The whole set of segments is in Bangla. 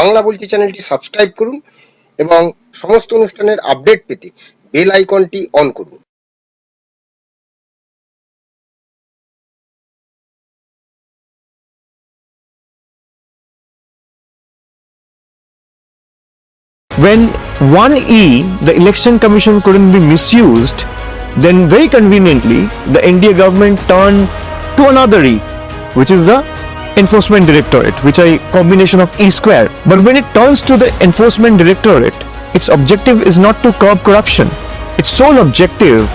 বাংলা বলছি চ্যানেলটি সাবস্ক্রাইব করুন এবং সমস্ত অনুষ্ঠানের আপডেট পেতে বেল আইকনটি অন করুন when 1E, the election commission couldn't be misused, then very conveniently the NDA government turned to another E, which is the enforcement directorate, which is a combination of E square. But when it turns to the enforcement directorate, its objective is not to curb corruption. Its sole objective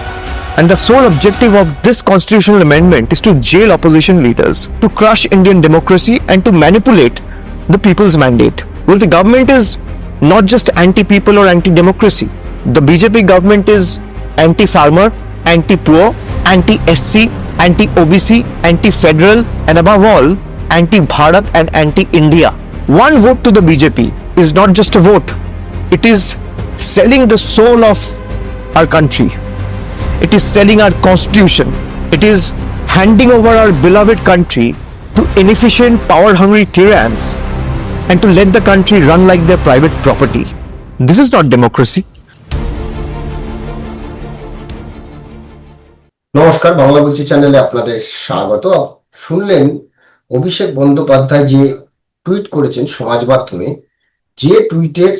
and the sole objective of this constitutional amendment is to jail opposition leaders, to crush Indian democracy, and to manipulate the people's mandate. Well, the government is not just anti people or anti democracy. The BJP government is anti farmer, anti poor, anti SC, anti OBC, anti federal, and above all, anti Bharat and anti India. One vote to the BJP is not just a vote, it is selling the soul of our country. It is selling our constitution. It is handing over our beloved country to inefficient, power hungry tyrants and to let the country run like their private property. This is not democracy. নমস্কার বাংলা বলছি চ্যানেলে আপনাদের স্বাগত শুনলেন অভিষেক বন্দ্যোপাধ্যায় যে টুইট করেছেন সমাজ মাধ্যমে, যে টুইটের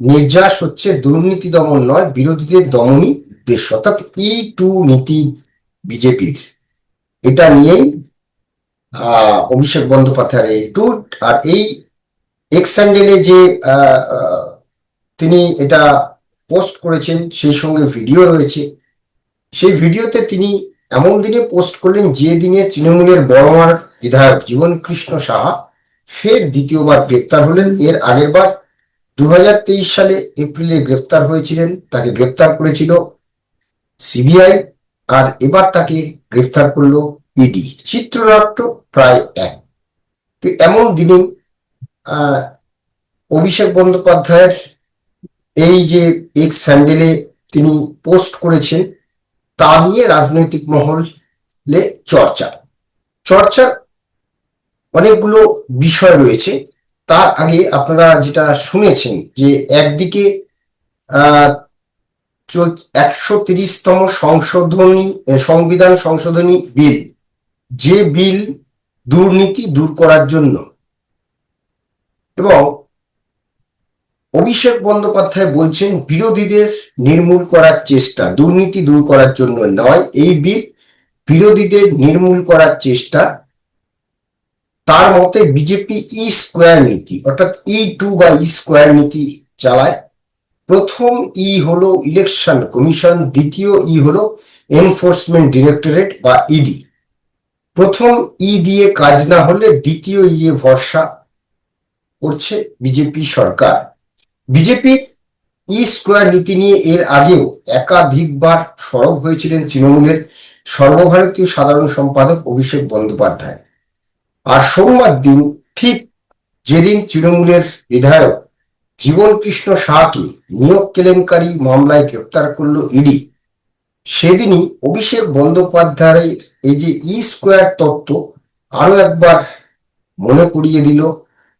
নির্যাস হচ্ছে দুর্নীতি দমন নয়, বিরোধীদের দমনই উদ্দেশ্য। অর্থাৎ ই টু নীতি বিজেপির। এটা নিয়েই অভিষেক বন্দ্যোপাধ্যায়ের এই টুইট। আর এই এক্স স্যান্ডেলে যে তিনি এটা পোস্ট করেছেন, সেই সঙ্গে ভিডিও রয়েছে। সেই ভিডিওতে তিনি এমন দিনে পোস্ট করলেন যে দিনে তৃণমূলের বড়মার বিধায়ক জীবন কৃষ্ণ সাহা, ফের দ্বিতীয়বার গ্রেপ্তার হলেন। এর আগের বার দু সালে এপ্রিলে গ্রেপ্তার হয়েছিলেন, তাকে গ্রেপ্তার করেছিল সিবিআই আর এবার তাকে গ্রেফতার করল ইডি। চিত্রনাট্য প্রায় এক। তো এমন দিনে অভিষেক বন্দ্যোপাধ্যায়ের এই যে এক্স স্যান্ডেলে তিনি পোস্ট করেছেন তা নিয়ে রাজনৈতিক মহলে চর্চা। চর্চার অনেকগুলো বিষয় রয়েছে। তার আগে আপনারা যেটা শুনেছেন যে একদিকে একশো তিরিশতম সংশোধনী, সংবিধান সংশোধনী বিল, যে বিল দুর্নীতি দূর করার জন্য এবং অভিষেক বন্দ্যোপাধ্যায় বলছেন, বিরোধীদের নির্মূল করার চেষ্টা, দুর্নীতি দূর করার জন্য নয়। এই বিল বিরোধীদের নির্মূল করার চেষ্টা, তার মতে বিজেপি ই স্কোয়ার নীতি, অর্থাৎ ই টু বা ই স্কোয়ার নীতি চালায়। প্রথম ই হলো ইলেকশন কমিশন, দ্বিতীয় ই হলো এনফোর্সমেন্ট ডিরেক্টরেট বা ইডি। প্রথম ই দিয়ে কাজ না হলে দ্বিতীয় ইয়ে ভরসা করছে বিজেপি সরকার। বিজেপির ই স্কোয়ার নীতি নিয়ে এর আগেও একাধিকবার সরব হয়েছিলেন তৃণমূলের সর্বভারতীয় সাধারণ সম্পাদক অভিষেক বন্দ্যোপাধ্যায়। আর সোমবার দিন ঠিক যেদিন তৃণমূলের বিধায়ক জীবন কৃষ্ণ শাহকে নিয়োগ কেলেঙ্কারি মামলায় গ্রেপ্তার করল ইডি, সেদিনই অভিষেক বন্দ্যোপাধ্যায়ের এই যে ই স্কোয়ার তত্ত্ব আরও একবার মনে করিয়ে দিল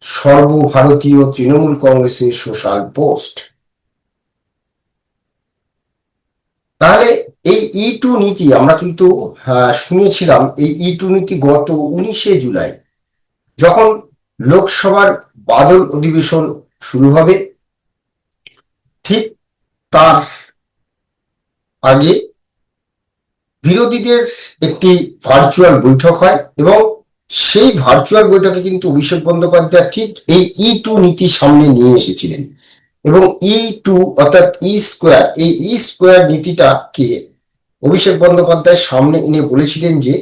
সর্বভারতীয় তৃণমূল কংগ্রেসের সোশ্যাল পোস্ট। তাহলে এই ই টু নীতি, আমরা কিন্তু শুনেছিলাম, এই ই টু নীতি গত উনিশে জুলাই, যখন লোকসভার বাদল অধিবেশন শুরু হবে, ঠিক তার আগে বিরোধীদের একটি ভার্চুয়াল বৈঠক হয় এবং সেই ভার্চুয়াল বৈঠকে কিন্তু অভিষেক বন্দ্যোপাধ্যায় ঠিক এই ই টু নীতি সামনে নিয়ে এসেছিলেন। এবং ই টু অর্থাৎ ই স্কোয়ার এই ই স্কোয়ার নীতিটাকে অভিষেক বন্দ্যোপাধ্যায় সামনে এনে বলেছিলেন যে,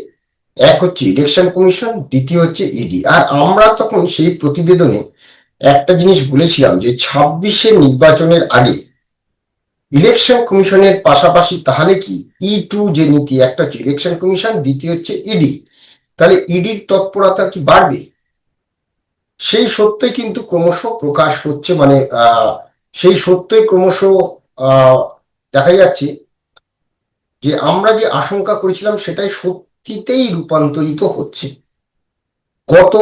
এক হচ্ছে ইলেকশন কমিশন দ্বিতীয় হচ্ছে ইডি আর আমরা তখন সেই প্রতিবেদনে একটা জিনিস বলেছিলাম যে, ছাব্বিশে নির্বাচনের আগে ইলেকশন কমিশনের পাশাপাশি তাহলে কি? ই টু যে নীতি, একটা হচ্ছে ইলেকশন কমিশন দ্বিতীয় হচ্ছে ইডি তাহলে ইডির তৎপরতা কি বাড়বে? সেই সত্যই কিন্তু ক্রমশ প্রকাশ হচ্ছে মানে সেই সত্যই ক্রমশ দেখা যাচ্ছে যে আমরা যে আশঙ্কা করেছিলাম সেটাই সত্যিতেই রূপান্তরিত হচ্ছে। গত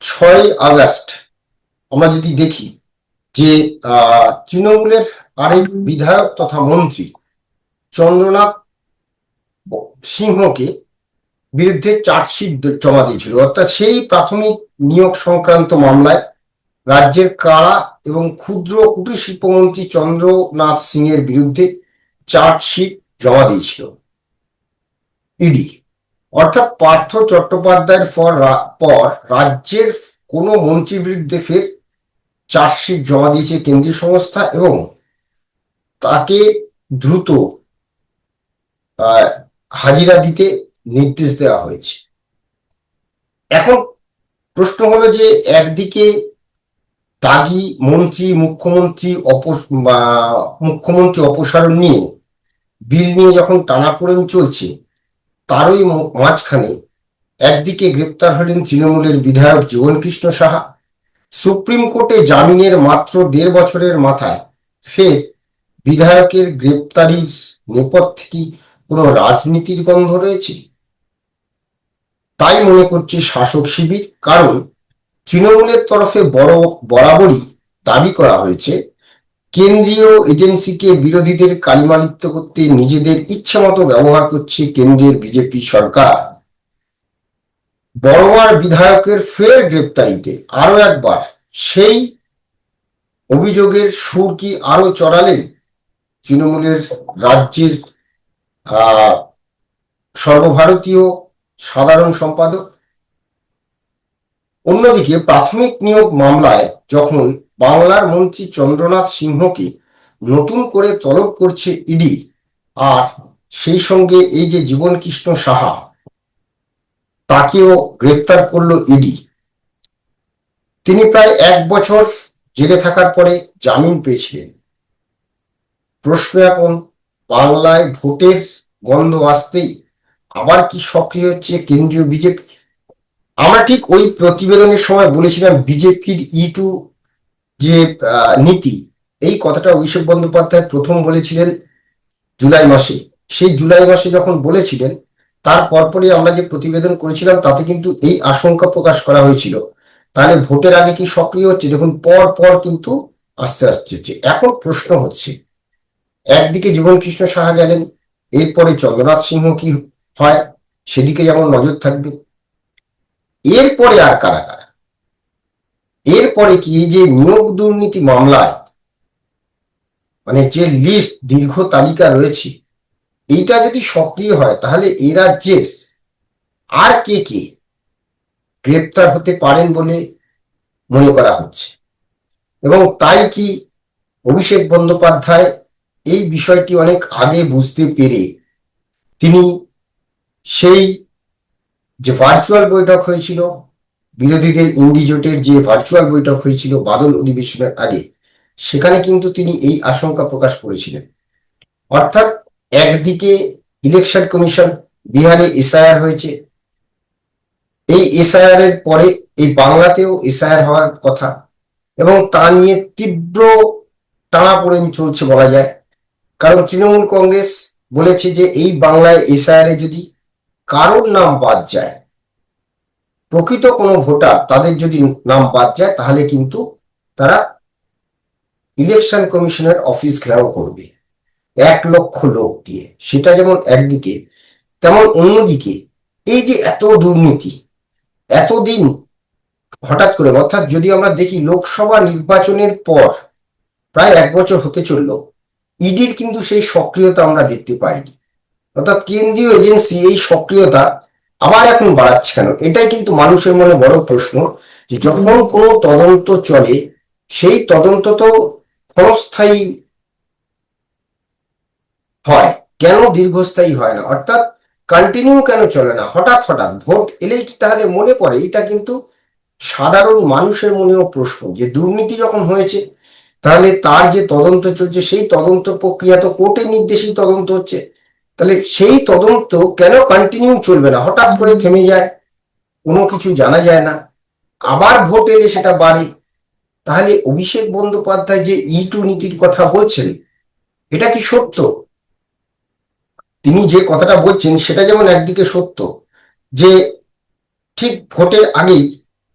ছয় আগস্ট আমরা যদি দেখি যে তৃণমূলের আরেক বিধায়ক তথা মন্ত্রী চন্দ্রনাথ সিংহকে বিরুদ্ধে চার্জশিট জমা দিয়েছিল। অর্থাৎ সেই প্রাথমিক নিয়োগ সংক্রান্ত মামলায় রাজ্যের কারা এবং ক্ষুদ্র কুটির শিল্পমন্ত্রী চন্দ্রনাথ সিং এর বিরুদ্ধে চার্জশিট জমা দিয়েছিল ইডি। অর্থাৎ পার্থ চট্টোপাধ্যায়ের পর পর রাজ্যের কোনো মন্ত্রীর বিরুদ্ধে ফের চার্জশিট জমা দিয়েছে কেন্দ্রীয় সংস্থা এবং তাকে দ্রুত হাজিরা দিতে নির্দেশ দেওয়া হয়েছে। এখন প্রশ্ন হলো যে একদিকে দাগি মন্ত্রী, মুখ্যমন্ত্রী অপস মুখ্যমন্ত্রী অপসারণ নিয়ে বিল নিয়ে যখন টানাপোড়েন চলছে, তারই মাঝখানে একদিকে গ্রেপ্তার হলেন তৃণমূলের বিধায়ক জীবনকৃষ্ণ সাহা, সুপ্রিম কোর্টে জামিনের মাত্র দেড় বছরের মাথায় ফের বিধায়কের গ্রেপ্তারির নেপথ্যে কি কোনো রাজনীতির গন্ধ রয়েছে? তাই মনে করছে শাসক শিবির, কারণ তৃণমূলের তরফে বড় বরাবরই দাবি করা হয়েছে, কেন্দ্রীয় এজেন্সিকে বিরোধীদের কালিমালিপ্ত করতে নিজেদের ইচ্ছে মতো ব্যবহার করছে কেন্দ্রের বিজেপি সরকার। বড়োয়ার বিধায়কের ফের গ্রেপ্তারিতে আরও একবার সেই অভিযোগের সুর কি আরও চড়ালেন তৃণমূলের রাজ্যের সর্বভারতীয় সাধারণ সম্পাদক। অন্যদিকে প্রাথমিক নিয়োগ মামলায় যখন বাংলার মন্ত্রী চন্দ্রনাথ সিংহকে নতুন করে তলব করছে ইডি, আর সেই সঙ্গে এই যে জীবনকৃষ্ণ সাহা, তাকেও গ্রেফতার করল ইডি। তিনি প্রায় এক বছর জেলে থাকার পরে জামিন পেয়েছিলেন। প্রশ্ন এখন, বাংলায় ভোটের গন্ধ আসতেই আবার কি সক্রিয় হচ্ছে কেন্দ্রীয় বিজেপি? আমরা ঠিক ওই প্রতিবেদনের সময় বলেছিলাম বিজেপির ই টু যে নীতি, এই কথাটা অভিষেক বন্দ্যোপাধ্যায় প্রথম বলেছিলেন জুলাই মাসে। সেই জুলাই মাসে যখন বলেছিলেন, তার পরপরই আমরা যে প্রতিবেদন করেছিলাম, তাতে কিন্তু এই আশঙ্কা প্রকাশ করা হয়েছিল। তাহলে ভোটের আগে কি সক্রিয় হচ্ছে? দেখুন পর পর কিন্তু আস্তে আস্তে হচ্ছে। এখন প্রশ্ন হচ্ছে, একদিকে জীবনকৃষ্ণ সাহা গেলেন, এরপরে চন্দ্রনাথ সিংহ কি হয়, সেদিকে যেমন নজর থাকবে। এরপরে আর কারা কারা? এরপরে কি যে নিয়োগ দুর্নীতি মামলায় মানে যে লিস্ট দীর্ঘ তালিকা রয়েছে, এইটা যদি সক্রিয় হয়, তাহলে এ রাজ্যের আর কে কে গ্রেপ্তার হতে পারেন বলে মনে করা হচ্ছে? এবং তাই কি অভিষেক বন্দ্যোপাধ্যায় এই বিষয়টি অনেক আগে বুঝতে পেরে তিনি সেই যে ভার্চুয়াল বৈঠক হয়েছিল, বিরোধীদের ইন্ডি জোটের যে ভার্চুয়াল বৈঠক হয়েছিল বাদল অধিবেশনের আগে, সেখানে কিন্তু তিনি এই আশঙ্কা প্রকাশ করেছিলেন। অর্থাৎ একদিকে ইলেকশন কমিশন বিহারে এসআইআর হয়েছে, এই এসআইআর এর পরে এই বাংলাতেও এসআইআর হওয়ার কথা এবং তা নিয়ে তীব্র টানাপোড়েন চলছে বলা যায়। কারণ তৃণমূল কংগ্রেস বলেছে যে এই বাংলায় এসআইআর যদি কারোর নাম বাদ যায়। প্রকৃত কোনো ভোটার তাদের যদি নাম বাদ যায়, তাহলে কিন্তু তারা ইলেকশন কমিশনের অফিস ঘেরাও করবে। এক লক্ষ লোক দিয়ে। সেটা যেমন একদিকে, তেমন অন্যদিকে। এই যে এত দুর্নীতি এতদিন হঠাৎ করে, অর্থাৎ যদি আমরা দেখি লোকসভা নির্বাচনের পর প্রায় এক বছর হতে চলল, ইডির কিন্তু সেই সক্রিয়তা আমরা দেখতে পাইনি। অর্থাৎ কেন্দ্রীয় এজেন্সি এই সক্রিয়তা আবার এখন বাড়াচ্ছে কেন? এটাই কিন্তু মানুষের মনে বড় প্রশ্ন যে যখন কোনো তদন্ত চলে, সেই তদন্ত তো ক্ষণস্থায়ী হয়। কেন দীর্ঘস্থায়ী হয় না? অর্থাৎ কন্টিনিউ কেন চলে না? হঠাৎ হঠাৎ ভোট এলেই কি তাহলে মনে পড়ে? এটা কিন্তু সাধারণ মানুষের মনেও প্রশ্ন যে দুর্নীতি যখন হয়েছে, তাহলে তার যে তদন্ত চলছে, সেই তদন্ত প্রক্রিয়া তো কোর্টের নির্দেশেই তদন্ত হচ্ছে। তাহলে সেই তদন্ত কেন কন্টিনিউ চলবে না? হঠাৎ করে থেমে যায়, কোনো কিছু জানা যায় না। আবার ভোট এলে সেটা বাড়ে। তাহলে অভিষেক বন্দ্যোপাধ্যায় যে ই টু নীতির কথা বলছেন, এটা কি সত্য? তিনি যে কথাটা বলছেন, সেটা যেমন একদিকে সত্য, যে ঠিক ভোটের আগেই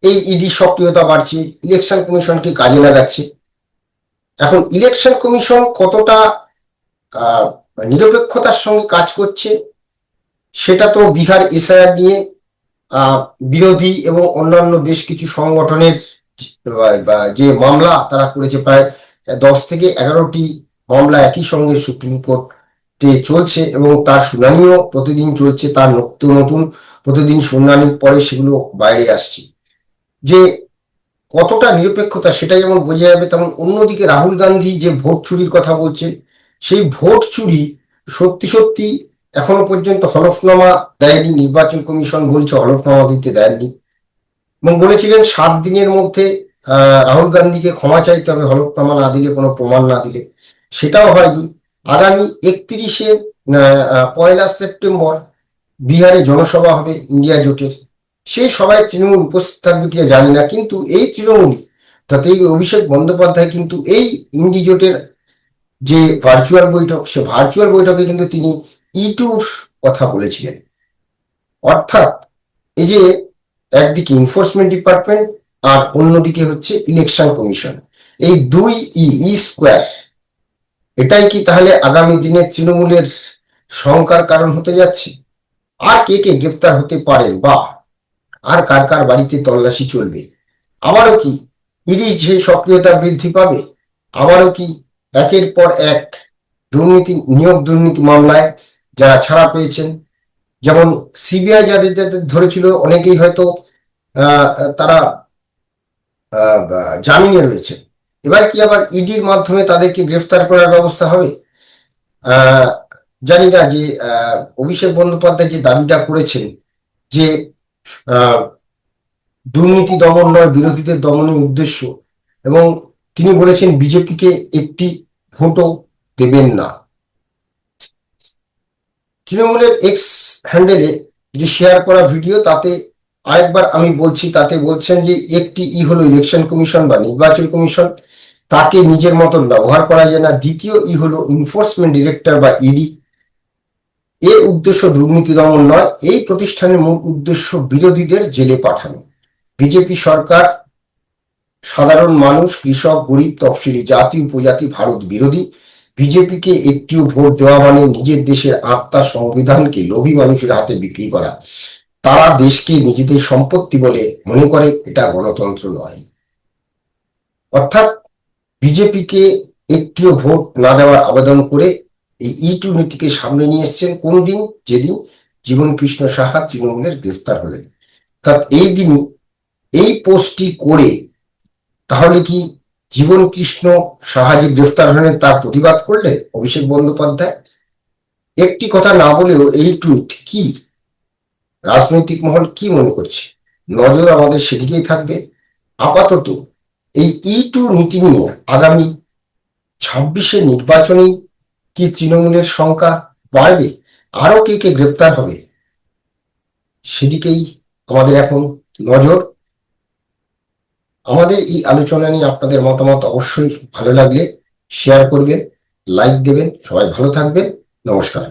এই ইডি সক্রিয়তা বাড়ছে ইলেকশন কমিশনকে কাজে লাগাচ্ছে। এখন ইলেকশন কমিশন কতটা নিরপেক্ষতার সঙ্গে কাজ করছে, সেটা তো বিহার এসআইআর নিয়ে বিরোধী এবং অন্যান্য বেশ কিছু সংগঠনের যে মামলা তারা করেছে প্রায় দশ থেকে এগারোটি মামলা একই সঙ্গে সুপ্রিম কোর্টে চলছে এবং তার শুনানিও প্রতিদিন চলছে, তার নতুন নতুন প্রতিদিন শুনানির পরে সেগুলো বাইরে আসছে। যে কতটা নিরপেক্ষতা সেটা যেমন বোঝা যাবে, তেমন অন্যদিকে রাহুল গান্ধী যে ভোট চুরির কথা বলছেন সেই ভোট চুরি সত্যি সত্যি এখনও পর্যন্ত হলফনামা দেয়নি, নির্বাচন কমিশন বলছে হলফনামা দিতে দেয়নি এবং বলেছিলেন সাত দিনের মধ্যে রাহুল গান্ধীকে ক্ষমা চাইতে হবে, হলফনামা না দিলে কোনো প্রমাণ না দিলে। সেটাও হয়নি। আগামী একত্রিশে পয়লা সেপ্টেম্বর বিহারে জনসভা হবে ইন্ডিয়া জোটের। সেই সভায় তৃণমূল উপস্থিত থাকবে কিনা জানি না, কিন্তু এই তৃণমূলই তাতে অভিষেক বন্দ্যোপাধ্যায় কিন্তু এই ইন্ডি জোটের যে ভার্চুয়াল বৈঠক, সে ভার্চুয়াল বৈঠকে কিন্তু তিনি ইটুর কথা বলেছিলেন। অর্থাৎ এই যে একদিকে এনফোর্সমেন্ট ডিপার্টমেন্ট আর অন্যদিকে হচ্ছে ইলেকশন কমিশন এই দুই ই ই স্কোয়ার এটাই কি তাহলে আগামী দিনে তৃণমূলের শঙ্কার কারণ হতে যাচ্ছে? আর কে কে গ্রেপ্তার হতে পারেন বা আর কার কার বাড়িতে তল্লাশি চলবে? আবারও কি ইডির যে সক্রিয়তা বৃদ্ধি পাবে? আবারও কি একের পর এক দুর্নীতি, নিয়োগ দুর্নীতি মামলায় যারা ছাড়া পেয়েছেন। যেমন সিবিআই যাদের যাদের ধরেছিল, অনেকেই হয়তো তারা জামিনে রয়েছে। এবার কি আবার ইডির মাধ্যমে তাদেরকে গ্রেফতার করার ব্যবস্থা হবে? জানি না যে অভিষেক বন্দ্যোপাধ্যায় যে দাবিটা করেছেন যে দুর্নীতি দমন নয়, বিরোধীদের দমনের উদ্দেশ্য এবং তিনি বলেছেন, বিজেপিকে একটি ভোটও দেবেন না। তৃণমূলের এক্স হ্যান্ডেলে যে শেয়ার করা ভিডিও তাতে আরেকবার আমি বলছি, তাতে বলছেন যে একটি ই হলো ইলেকশন কমিশন বা নির্বাচন কমিশন তাকে নিজের মতন ব্যবহার করা যায় না। দ্বিতীয় ই হলো এনফোর্সমেন্ট ডিরেক্টর বা ইডি এর উদ্দেশ্য দুর্নীতি দমন নয়, এই প্রতিষ্ঠানের মূল উদ্দেশ্য বিরোধীদের জেলে পাঠানো। বিজেপি সরকার সাধারণ মানুষ, কৃষক, গরিব, তফসিলি জাতি, উপজাতি, ভারত বিরোধী। বিজেপিকে একটিও ভোট দেওয়া মানে নিজের দেশের আত্মা সংবিধানকে লোভী মানুষের হাতে বিক্রি করা। তারা দেশকে নিজেদের সম্পত্তি বলে মনে করে, এটা গণতন্ত্র নয়। অর্থাৎ বিজেপিকে একটিও ভোট না দেওয়ার আবেদন করে এই ই টু নীতিকে সামনে নিয়ে এসছেন কোন দিন? যেদিন জীবন কৃষ্ণ সাহা তৃণমূলের গ্রেফতার হলেন। অর্থাৎ এই দিনই এই পোস্টটি করে তাহলে কি জীবন কৃষ্ণ সাহা যে গ্রেফতার হলেন তার প্রতিবাদ করলেন অভিষেক বন্দ্যোপাধ্যায়? একটি কথা না বলেও এই টুইট কি? রাজনৈতিক মহল কি মনে করছে? নজর আমাদের সেদিকেই থাকবে। আপাতত এই ই টু নীতি নিয়ে আগামী ছাব্বিশে নির্বাচনী কি তৃণমূলের সংখ্যা বাড়বে? আরও কে কে গ্রেফতার হবে? সেদিকেই আমাদের এখন নজর। আমাদের এই আলোচনা নিয়ে আপনাদের মতামত অবশ্যই ভালো লাগলে শেয়ার করবেন লাইক দেবেন, সবাই ভালো থাকবেন, নমস্কার।